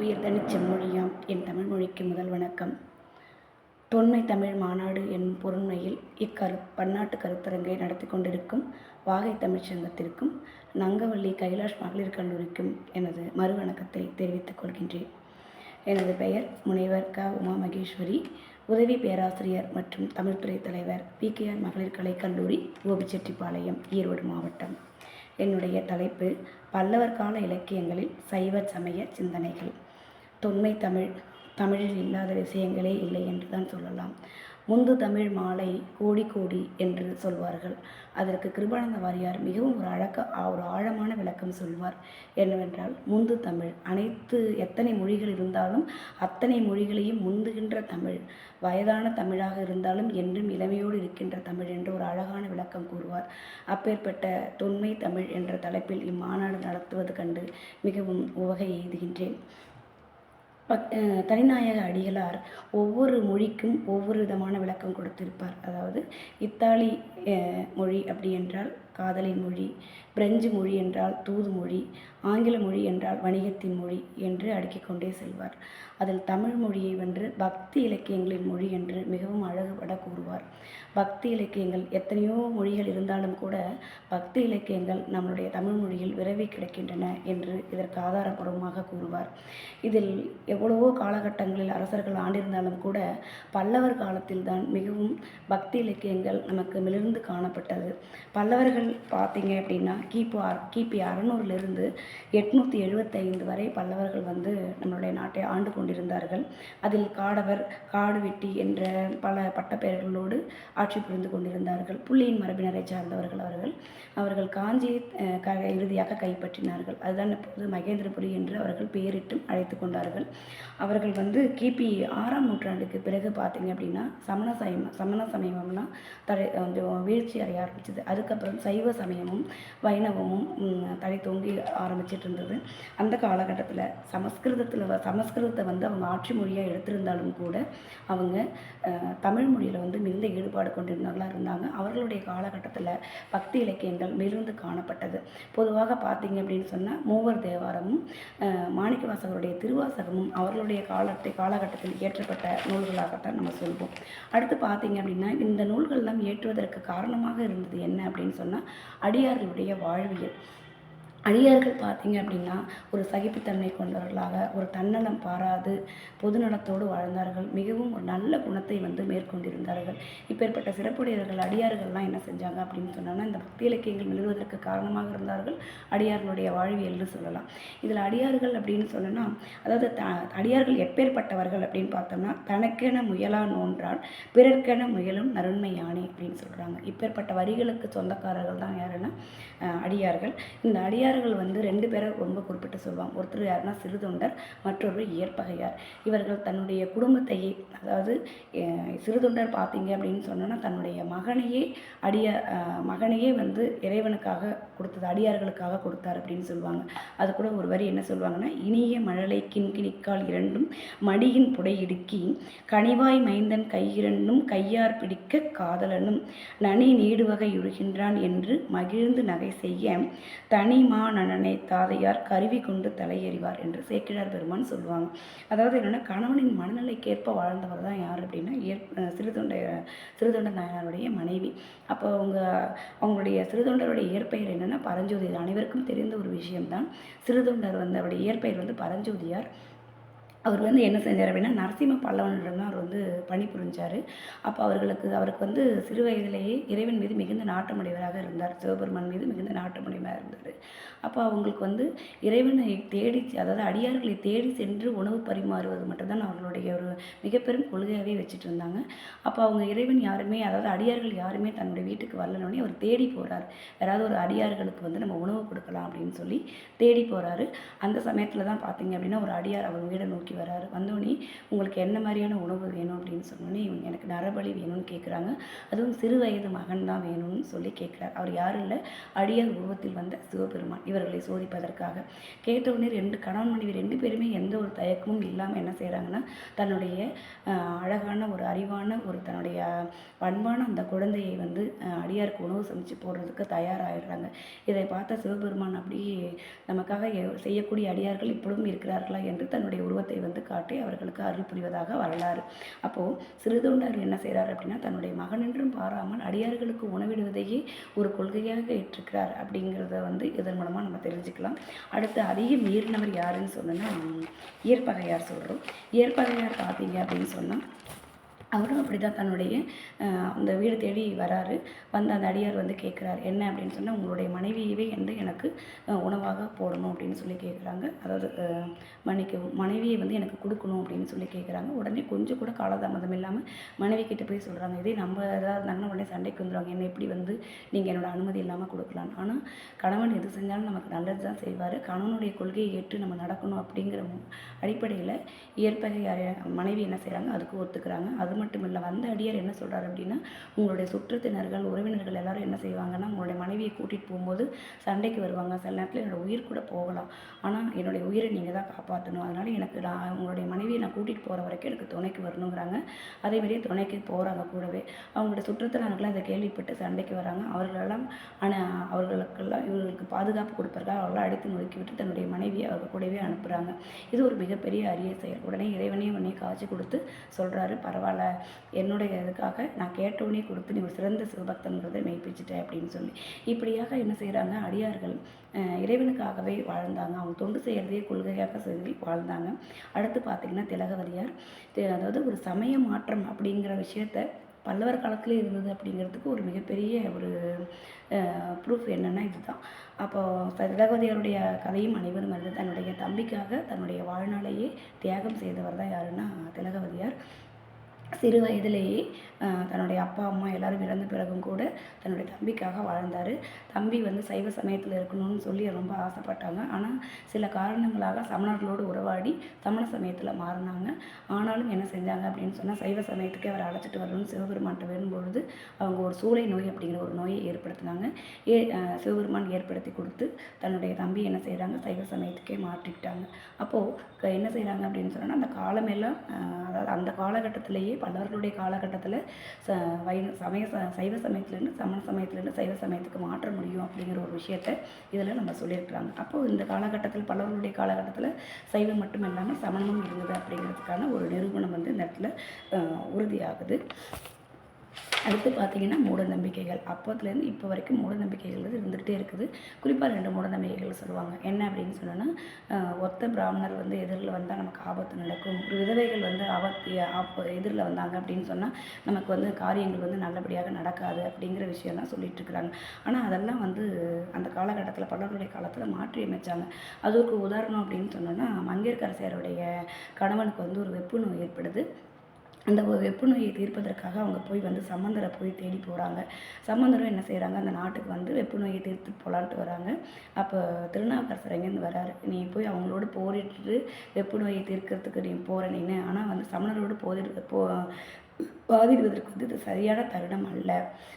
உயர்தனிச் செம்மொழியாம் என் தமிழ் மொழிக்கு முதல் வணக்கம். தொன்மை தமிழ் மாநாடு என்னும் பொருண்மையில் இக்கரு பன்னாட்டு கருத்தரங்கை நடத்தி கொண்டிருக்கும் வாகை தமிழ்ச்சங்கத்திற்கும் நங்கவள்ளி கைலாஷ் மகளிர் கல்லூரிக்கும் எனது மறு வணக்கத்தை தெரிவித்துக் கொள்கின்றேன். எனது பெயர் முனைவர் க. உமா மகேஸ்வரி உதவி பேராசிரியர் மற்றும் தமிழ்துறை தலைவர் பிகேஆர் மகளிர் கலைக் கல்லூரி கோபிச்செட்டிப்பாளையம் ஈரோடு மாவட்டம். என்னுடைய தலைப்பு பல்லவர் கால இலக்கியங்களில் சைவ சமய சிந்தனைகள். தொன்மை தமிழ் தமிழில் இல்லாத விஷயங்களே இல்லை என்று தான் சொல்லலாம். முந்து தமிழ் மாலை கோடி கோடி என்று சொல்வார்கள். அதற்கு கிருபானந்த வாரியார் மிகவும் ஒரு அழக்க ஒரு ஆழமான விளக்கம் சொல்வார். என்னவென்றால் முந்து தமிழ் அனைத்து எத்தனை மொழிகள் இருந்தாலும் அத்தனை மொழிகளையும் முந்துகின்ற தமிழ் வயதான தமிழாக இருந்தாலும் என்றும் இளமையோடு இருக்கின்ற தமிழ் என்று ஒரு அழகான விளக்கம் கூறுவார். அப்பேற்பட்ட தொன்மை தமிழ் என்ற தலைப்பில் இம்மாநாடு நடத்துவது கண்டு மிகவும் உவகை எய்துகின்றேன். பக் தனிநாயக அடிகளார் ஒவ்வொரு மொழிக்கும் ஒவ்வொரு விதமான விளக்கம் கொடுத்திருப்பார். அதாவது இத்தாலி மொழி அப்படி என்றால் காதலின் மொழி பிரெஞ்சு மொழி என்றால் தூது மொழி ஆங்கில மொழி என்றால் வணிகத்தின் மொழி என்று அடுக்கிக் கொண்டே செல்வார். அதில் தமிழ் மொழியை வென்று பக்தி இலக்கியங்களின் மொழி என்று மிகவும் அழகுபட கூறுவார். பக்தி இலக்கியங்கள் எத்தனையோ மொழிகள் இருந்தாலும் கூட பக்தி இலக்கியங்கள் நம்மளுடைய தமிழ் மொழியில் விரவி கிடக்கின்றன என்று இதற்கு ஆதாரபூர்வமாக கூறுவார். இதில் எவ்வளவோ காலகட்டங்களில் அரசர்கள் ஆண்டிருந்தாலும் கூட பல்லவர் காலத்தில்தான் மிகவும் பக்தி இலக்கியங்கள் நமக்கு மிளிர்ந்து காணப்பட்டது. பல்லவர்கள் பார்த்தீங்க அப்படின்னா கிபி ஆர் கிபி அறநூறுலேருந்து எட்நூற்றி எழுபத்தைந்து வரை பல்லவர்கள் வந்து நம்மளுடைய நாட்டை ஆண்டு கொண்டிருந்தார்கள். அதில் காடவர் காடுவெட்டி என்ற பல பட்டப்பெயர்களோடு ஆட்சி புரிந்து கொண்டிருந்தார்கள். புள்ளியின் மரபினரை சார்ந்தவர்கள் அவர்கள். அவர்கள் காஞ்சியை க இறுதியாக கைப்பற்றினார்கள். அதுதான் இப்போது மகேந்திரபுரி என்று அவர்கள் பெயரிட்டும் அழைத்து கொண்டார்கள். அவர்கள் வந்து கிபி ஆறாம் நூற்றாண்டுக்கு பிறகு பார்த்தீங்க அப்படின்னா சமண சைம சமண சமயம்லாம் தடை கொஞ்சம் வீழ்ச்சி அடைய ஆரம்பிச்சது. அதுக்கப்புறம் சைவ சமயமும் வைணவமும் தலை தொங்கி ஆரம்பிச்சிட்டு இருந்தது அந்த காலகட்டத்தில் சமஸ்கிருதத்தில் சமஸ்கிருதத்தை வந்து அவங்க ஆட்சி மொழியாக எடுத்திருந்தாலும் கூட அவங்க தமிழ் மொழியில் வந்து மிகுந்த ஈடுபாடு கொண்டிருந்தவர்களாக இருந்தாங்க. அவர்களுடைய காலகட்டத்தில் பக்தி இலக்கியங்கள் மிகுந்து காணப்பட்டது. பொதுவாக பார்த்தீங்க அப்படின்னு சொன்னால் மூவர் தேவாரமும் மாணிக்கவாசகருடைய திருவாசகமும் அவர்களுடைய காலத்தை காலகட்டத்தில் இயற்றப்பட்ட நூல்களாகத்தான் நம்ம சொல்வோம். அடுத்து பார்த்தீங்க அப்படின்னா இந்த நூல்கள்லாம் ஏற்றுவதற்கு காரணமாக இருந்தது என்ன அப்படின்னு சொன்னால் அடியார்களுடைய வாழ்வியல். அடியார்கள் பார்த்தீங்க அப்படின்னா ஒரு சகிப்புத்தன்மை கொண்டவர்களாக ஒரு தன்னலம் பாராது பொதுநலத்தோடு வாழ்ந்தார்கள். மிகவும் ஒரு நல்ல குணத்தை வந்து மேற்கொண்டிருந்தார்கள். இப்பேற்பட்ட சிறப்புடையவர்கள் அடியார்கள்லாம் என்ன செஞ்சாங்க அப்படின்னு சொன்னோன்னா இந்த பக்தி இலக்கியங்கள் எழுதுவதற்கு காரணமாக இருந்தார்கள். அடியார்களுடைய வாழ்வியல்னு சொல்லலாம். இதில் அடியார்கள் அப்படின்னு சொன்னோன்னா அதாவது த அடியார்கள் எப்பேற்பட்டவர்கள் அப்படின்னு பார்த்தோம்னா தனக்கென முயலா நோன்றால் பிறர்க்கென முயலும் நருண்மையானே அப்படின்னு சொல்கிறாங்க இப்பேற்பட்ட வரிகளுக்கு சொந்தக்காரர்கள் தான் யாருன்னா அடியார்கள். இந்த அடியார் தொண்டர்கள் வந்து ரெண்டு பேரை ரொம்ப குறிப்பிட்டு சொல்லுவாங்க ஒருத்தர் யாருன்னா சிறுதொண்டர் மற்றொரு இயற்பகையார் இவர்கள் தன்னுடைய குடும்பத்தையே அதாவது சிறுதொண்டர் பார்த்தீங்க அப்படின்னு சொன்னோன்னா தன்னுடைய மகனையே அடிய மகனையே வந்து இறைவனுக்காக கொடுத்தது அடியார்களுக்காக கொடுத்தார் அப்படின்னு சொல்லுவாங்க அது கூட ஒரு வரி என்ன சொல்லுவாங்கன்னா இனிய மழலை கிண்கிணிக்கால் இரண்டும் மடியின் புடையிடுக்கி கனிவாய் மைந்தன் கையிரண்டும் கையார் பிடிக்க காதலனும் நனி நீடுவகை உருகின்றான் என்று மகிழ்ந்து நகை செய்ய தனிமா நனனை தாதையார் கருவி கொண்டு தலையேறிவார் என்று சேக்கிழார் பெருமான் சொல்லுவாங்க. அதாவது என்னென்னா கணவனின் மனநிலைக்கேற்ப வாழ்ந்தவர் தான் யார் அப்படின்னா ஏற் சிறுதொண்டை சிறுதொண்ட நாயனாருடைய மனைவி. அப்போ அவங்க அவங்களுடைய சிறுதொண்டருடைய இயற்பெயர் என்னென்னா பரஞ்சோதி. அனைவருக்கும் தெரிந்த ஒரு விஷயம்தான். சிறுதொண்டர் வந்து அவருடைய இயற்பெயர் வந்து பரஞ்சோதியார். அவர் வந்து என்ன செஞ்சார் அப்படின்னா நரசிம்ம பல்லவனிடம் தான் அவர் வந்து பணி புரிஞ்சார். அப்போ அவர்களுக்கு அவருக்கு வந்து சிறு வயதிலேயே இறைவன் மீது மிகுந்த நாட்டமுடையவராக இருந்தார். சிவபெருமான் மீது மிகுந்த நாட்டமுடையவராக இருந்தார். அப்போ அவங்களுக்கு வந்து இறைவனை தேடி அதாவது அடியார்களை தேடி சென்று உணவு பரிமாறுவது மட்டும்தான் அவர்களுடைய ஒரு மிகப்பெரும் கொள்கையாகவே வச்சுட்டு இருந்தாங்க. அப்போ அவங்க இறைவன் யாருமே அதாவது அடியார்கள் யாருமே தன்னுடைய வீட்டுக்கு வரலனோடனே அவர் தேடி போகிறார் யாராவது ஒரு அடியார்களுக்கு வந்து நம்ம உணவு கொடுக்கலாம் அப்படின்னு சொல்லி தேடி போகிறாரு அந்த சமயத்தில் தான் பார்த்தீங்க அப்படின்னா ஒரு அடியார் அவர் வீடை நோக்கி நோக்கி வராரு. வந்தோடனே உங்களுக்கு என்ன மாதிரியான உணவு வேணும்? அப்படின்னு சொன்னோடனே இவங்க எனக்கு நரபலி வேணும்னு கேட்குறாங்க அதுவும் சிறு வயது மகன் தான் வேணும்னு சொல்லி கேட்குறாரு அவர் யாரும் இல்லை. அடியார் உருவத்தில் வந்த சிவபெருமான். இவர்களை சோதிப்பதற்காக. கேட்டவுடனே ரெண்டு கணவன் மனைவி ரெண்டு பேருமே எந்த ஒரு தயக்கமும் இல்லாமல் என்ன செய்கிறாங்கன்னா தன்னுடைய அழகான ஒரு அறிவான ஒரு தன்னுடைய பண்பான அந்த குழந்தையை வந்து அடியாருக்கு உணவு சமைச்சு போடுறதுக்கு தயாராகிடுறாங்க இதை பார்த்த சிவபெருமான் அப்படியே நமக்காக செய்யக்கூடிய அடியார்கள் இப்பொழுதும் இருக்கிறார்களா? என்று தன்னுடைய உருவத்தை வந்து காட்டி அவர்களுக்கு அருள் புரிவதாக வரலாறு. அப்போது சிறுதொண்டர் என்ன செய்கிறார் அப்படின்னா தன்னுடைய மகனென்றும் பாராமல் அடியார்களுக்கு உணவிடுவதையே ஒரு கொள்கையாக ஏற்றிருக்கிறார் அப்படிங்கிறத வந்து இதன் மூலமாக நம்ம தெரிஞ்சுக்கலாம். அடுத்து அதிகம் மீறினவர் யாருன்னு சொன்னோன்னா இயற்பகையார் சொல்கிறோம் இயற்பகையார் பார்த்தீங்க அப்படின்னு சொன்னால் அவரும் அப்படி தான் தன்னுடைய அந்த வீடு தேடி வராரு. வந்து அந்த அடியார் வந்து கேட்குறாரு என்ன? அப்படின்னு சொன்னால் உங்களுடைய மனைவியவே வந்து எனக்கு உணவாக போடணும் அப்படின்னு சொல்லி கேட்குறாங்க அதாவது அஹ், மன்னிக்கவும் மனைவியை வந்து எனக்கு கொடுக்கணும் அப்படின்னு சொல்லி கேட்குறாங்க உடனே கொஞ்சம் கூட காலதாமதம் இல்லாமல் மனைவி கிட்ட போய் சொல்கிறாங்க இதே நம்ம எதாவது இருந்தாங்கன்னா உடனே சண்டைக்கு வந்துடுவாங்க என்ன எப்படி வந்து நீங்கள் என்னோடய அனுமதி இல்லாமல் கொடுக்கலாம்? ஆனால் கணவன் எது செஞ்சாலும் நமக்கு நல்லது தான் செய்வார். கணவனுடைய கொள்கையை ஏற்று நம்ம நடக்கணும் அப்படிங்கிற அடிப்படையில் இயற்பகை மனைவி என்ன செய்கிறாங்க அதுக்கு ஒத்துக்கிறாங்க. அது மட்டும் இல்லை வந்த அடியார் என்ன சொல்கிறார் அப்படின்னா உங்களுடைய சுற்றத்தினர்கள் உறவினர்கள் எல்லாரும் என்ன செய்வாங்கன்னா உங்களுடைய மனைவியை கூட்டிகிட்டு போகும்போது சண்டைக்கு வருவாங்க. சில நேரத்தில் என்னோட உயிர் கூட போகலாம். ஆனால் என்னுடைய உயிரை நீங்கள் தான் காப்பாற்றணும் அதனால் எனக்கு நான் உங்களுடைய மனைவியை நான் கூட்டிகிட்டு போகிற வரைக்கும் எனக்கு துணைக்கு வரணுங்கிறாங்க. அதேமாதிரியே துணைக்கு போகிறாங்க கூடவே. அவங்களுடைய சுற்றத்தினர்கள்லாம் இதை கேள்விப்பட்டு சண்டைக்கு வராங்க. அவர்களெல்லாம் ஆனால் அவர்களுக்கெல்லாம் இவர்களுக்கு பாதுகாப்பு கொடுப்பதற்காக அவர்களாம் அடித்து நொறுக்கி விட்டு தன்னுடைய மனைவியை அவர்கள் கூடவே அனுப்புகிறாங்க இது ஒரு மிகப்பெரிய அரிய செயல். உடனே இறைவனே உடனே காட்சி கொடுத்து சொல்கிறாரு பரவாயில்ல என்னுடைய இதுக்காக நான் கேட்டவுடனே கொடுத்து நீ ஒரு சிறந்த சிவபக்தன்றதை மெய்ப்பிச்சிட்டேன் அப்படின்னு சொல்லி. இப்படியாக என்ன செய்கிறாங்க அடியார்கள் இறைவனுக்காகவே வாழ்ந்தாங்க. அவங்க தொண்டு செய்கிறதையே கொள்கையாக செஞ்சு வாழ்ந்தாங்க. அடுத்து பார்த்திங்கன்னா திலகவதியார். அதாவது ஒரு சமய மாற்றம் அப்படிங்கிற விஷயத்த பல்லவர் காலத்திலே இருந்தது அப்படிங்கிறதுக்கு ஒரு மிகப்பெரிய ஒரு ப்ரூஃப் என்னென்னா இதுதான். அப்போ திலகவதியாருடைய கதையும் அனைவரும் அறிந்து தன்னுடைய தம்பிக்காக தன்னுடைய வாழ்நாளையே தியாகம் செய்தவர் தான் யாருன்னா திலகவதியார். சிறு வயதிலேயே தன்னுடைய அப்பா அம்மா எல்லாரும் இறந்த பிறகும் கூட தன்னுடைய தம்பிக்காக வாழ்ந்தார். தம்பி வந்து சைவ சமயத்தில் இருக்கணும்னு சொல்லி ரொம்ப ஆசைப்பட்டாங்க. ஆனால் சில காரணங்களாக சமணர்களோடு உறவாடி சமண சமயத்தில் மாறினாங்க. ஆனாலும் என்ன செஞ்சாங்க அப்படின்னு சொன்னால் சைவ சமயத்துக்கே அவரை அழைச்சிட்டு வரணும்னு சிவபெருமான்கிட்ட வேணும்பொழுது அவங்க ஒரு சூளை நோய் அப்படிங்கிற ஒரு நோயை ஏற்படுத்தினாங்க. ஏ சிவபெருமான் ஏற்படுத்தி கொடுத்து தன்னுடைய தம்பி என்ன செய்கிறாங்க சைவ சமயத்துக்கே மாற்றிக்கிட்டாங்க. அப்போது என்ன செய்கிறாங்க அப்படின்னு சொன்னால் அந்த காலமெல்லாம் அதாவது அந்த காலகட்டத்திலேயே பல்லவர்களுடைய காலகட்டத்தில் ச வை சமய ச சைவ சமயத்துலேருந்து சமண சமயத்துலேருந்து சைவ சமயத்துக்கு மாற்ற முடியும் அப்படிங்கிற ஒரு விஷயத்த இதில் நம்ம சொல்லியிருக்கிறாங்க. அப்போது இந்த காலகட்டத்தில் பல்லவர்களுடைய காலகட்டத்தில் சைவம் மட்டும் இல்லாமல் சமணமும் இருந்தது அப்படிங்கிறதுக்கான ஒரு நிரூபணம் வந்து இந்த இடத்துல உறுதியாகுது. அடுத்து பார்த்தீங்கன்னா மூட நம்பிக்கைகள் அப்போத்துலேருந்து இப்போ வரைக்கும் மூட நம்பிக்கைகள் இருந்துகிட்டே இருக்குது. குறிப்பாக ரெண்டு மூட நம்பிக்கைகள் சொல்லுவாங்க. என்ன அப்படின்னு சொன்னோன்னா ஒத்த பிராமணர் வந்து எதிரில் வந்தால் நமக்கு ஆபத்து நடக்கும். ஒரு விதவைகள் வந்து ஆபத்து ஆப்ப எதிரில் வந்தாங்க அப்படின்னு சொன்னால் நமக்கு வந்து காரியங்கள் வந்து நல்லபடியாக நடக்காது அப்படிங்கிற விஷயம்லாம் சொல்லிட்டு இருக்கிறாங்க ஆனால் அதெல்லாம் வந்து அந்த காலகட்டத்தில் பல்லவருடைய காலத்தில் மாற்றி அமைச்சாங்க. அதுக்கு உதாரணம் அப்படின்னு சொன்னோன்னா மங்கையர்க்கரசியாருடைய கணவனுக்கு வந்து ஒரு வெப்பு நோய் ஏற்படுது. அந்த ஒரு நோயை தீர்ப்பதற்காக அவங்க போய் வந்து சம்பந்தரை போய் தேடி போகிறாங்க சம்பந்தரும் என்ன செய்கிறாங்க அந்த நாட்டுக்கு வந்து வெப்ப நோயை தீர்த்து போகலான்ட்டு வராங்க. அப்போ திருநாவுக்கரசர் எங்கேருந்து வராரு? நீ போய் அவங்களோட போரிட்டு வெப்பு நோயை தீர்க்கறதுக்கு நீ போகிற நீனு. ஆனால் வந்து சமணரோடு போதிடு போ பாதிடுவதற்கு வந்து இது சரியான தருணம் அல்ல.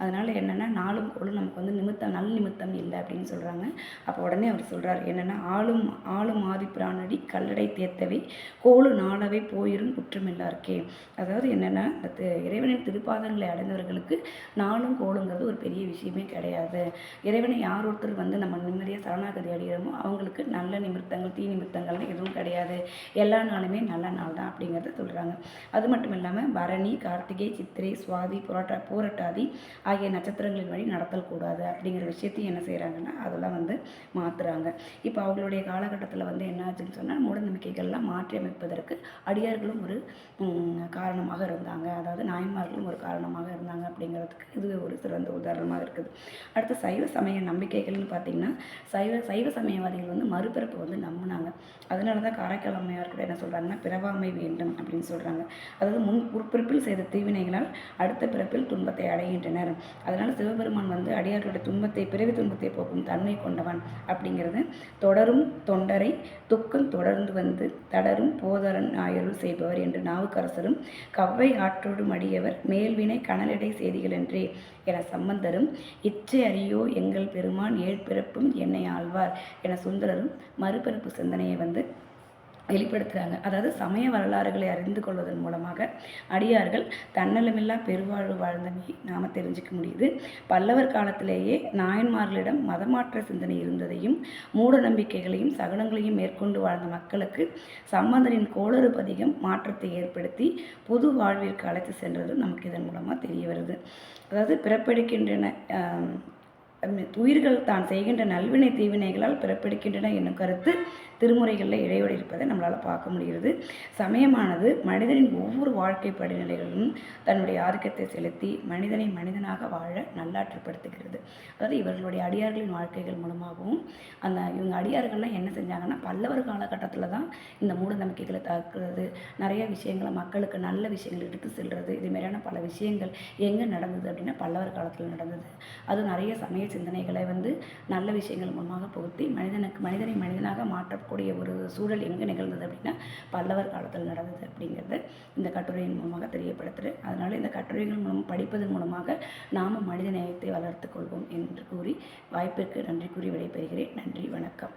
அதனால் என்னென்னா நாளும் கோளும் நமக்கு வந்து நிமித்தம் நல் நிமித்தம் இல்லை அப்படின்னு சொல்கிறாங்க அப்போ உடனே அவர் சொல்கிறார் என்னென்னா ஆளும் ஆளும் ஆதி பிராணடி கல்லடை தேர்த்தவை கோளு நாளவை போயிரும் குற்றமில்லாருக்கே அதாவது என்னென்னா அந்த இறைவனின் திருப்பாதங்களை அடைந்தவர்களுக்கு நாளும் கோளுங்கிறது ஒரு பெரிய விஷயமே கிடையாது. இறைவனை யார் ஒருத்தர் வந்து நம்ம நிம்மதியாக சரணாகதி அடைகிறோமோ அவங்களுக்கு நல்ல நிமித்தங்கள் தீ நிமித்தங்கள்னு எதுவும் கிடையாது. எல்லா நாளுமே நல்ல நாள் தான் அப்படிங்கிறத சொல்கிறாங்க அது மட்டும் இல்லாமல் பரணி கார்த்திகை சித்திரை சுவாதி புரட்டா பூரட்டாதி ஆகிய நட்சத்திரங்களின் வழி நடத்தல் கூடாது அப்படிங்கிற விஷயத்தையும் என்ன செய்கிறாங்கன்னா அதெல்லாம் வந்து மாற்றுறாங்க இப்போ அவங்களுடைய காலகட்டத்தில் வந்து என்ன ஆச்சுன்னு சொன்னால் மூடநம்பிக்கைகள்லாம் மாற்றி அமைப்பதற்கு அடியார்களும் ஒரு காரணமாக இருந்தாங்க. அதாவது நாயன்மார்களும் ஒரு காரணமாக இருந்தாங்க அப்படிங்கிறதுக்கு இது ஒரு சிறந்த உதாரணமாக இருக்குது. அடுத்து சைவ சமய நம்பிக்கைகள்னு பார்த்தீங்கன்னா சைவ சைவ சமயவாதிகள் வந்து மறுபிறப்பு வந்து நம்பினாங்க. அதனால தான் காரைக்கால் அம்மையார் கூட என்ன சொல்கிறாங்கன்னா பிறவாமை வேண்டும் அப்படின்னு சொல்கிறாங்க அதாவது முன் உட்பிறப்பில் செய்த தீவினைகளால் அடுத்த பிறப்பில் துன்பத்தை அடைகின்றனர். அதனால் சிவபெருமான் வந்து அடியார்களுடைய துன்பத்தை பிறவி துன்பத்தை போக்கும் தன்மை கொண்டவன் அப்படிங்கிறது தொடரும் தொண்டரை துக்கம் தொடர்ந்து வந்து தடரும் போதரன் ஆயருள் செய்பவர் என்று நாவுக்கரசரும் கவ்வை ஆற்றோடும் அடியவர் மேல்வினை கனலடை செய்திகள் என்றே என சம்பந்தரும் இச்சை அறியோ எங்கள் பெருமான் ஏழ்பிறப்பும் என்னை ஆழ்வார் என சுந்தரரும் மறுபிறப்பு சிந்தனையை வந்து வெளிப்படுத்துகிறாங்க அதாவது சமய வரலாறுகளை அறிந்து கொள்வதன் மூலமாக அடியார்கள் தன்னலமில்லா பெருவாழ்வு வாழ்ந்தமை நாம் தெரிஞ்சுக்க முடியுது. பல்லவர் காலத்திலேயே நாயன்மார்களிடம் மதமாற்ற சிந்தனை இருந்ததையும் மூட நம்பிக்கைகளையும் சகனங்களையும் மேற்கொண்டு வாழ்ந்த மக்களுக்கு சம்பந்தரின் கோளறு பதிகம் மாற்றத்தை ஏற்படுத்தி புது வாழ்விற்கு அழைத்து சென்றது நமக்கு இதன் மூலமாக தெரிய வருது. அதாவது பிறப்பெடுக்கின்றன உயிர்கள் தான் செய்கின்ற நல்வினை தீவினைகளால் பிறப்பெடுக்கின்றன என்னும் கருத்து திருமுறைகளில் இழையோடு இருப்பதை நம்மளால் பார்க்க முடிகிறது. சமயமானது மனிதனின் ஒவ்வொரு வாழ்க்கை படிநிலைகளிலும் தன்னுடைய ஆதிக்கத்தை செலுத்தி மனிதனை மனிதனாக வாழ நல்லாற்றுப்படுத்துகிறது. அதாவது இவர்களுடைய அடியார்களின் வாழ்க்கைகள் மூலமாகவும் அந்த இவங்க அடியார்கள்லாம் என்ன செஞ்சாங்கன்னா பல்லவர் காலகட்டத்தில் தான் இந்த மூட நம்பிக்கைகளை தாக்குறது நிறைய விஷயங்களை மக்களுக்கு நல்ல விஷயங்கள் எடுத்து செல்வது இது மாதிரியான பல விஷயங்கள் எங்கே நடந்தது அப்படின்னா பல்லவர் காலத்தில் நடந்தது. அது நிறைய சமய சிந்தனைகளை வந்து நல்ல விஷயங்கள் மூலமாக புகுத்தி மனிதனுக்கு மனிதனை மனிதனாக மாற்றக்கூடிய ஒரு சூழல் எங்கே நிகழ்ந்தது அப்படின்னா பல்லவர் காலத்தில் நடந்தது அப்படிங்கிறது இந்த கட்டுரையின் மூலமாக தெரியப்படுத்துது. அதனால் இந்த கட்டுரைகள் மூலம் படிப்பதன் மூலமாக நாம் மனித நேயத்தை வளர்த்து கொள்வோம் என்று கூறி வாய்ப்பிற்கு நன்றி கூறி விடைபெறுகிறேன். நன்றி வணக்கம்.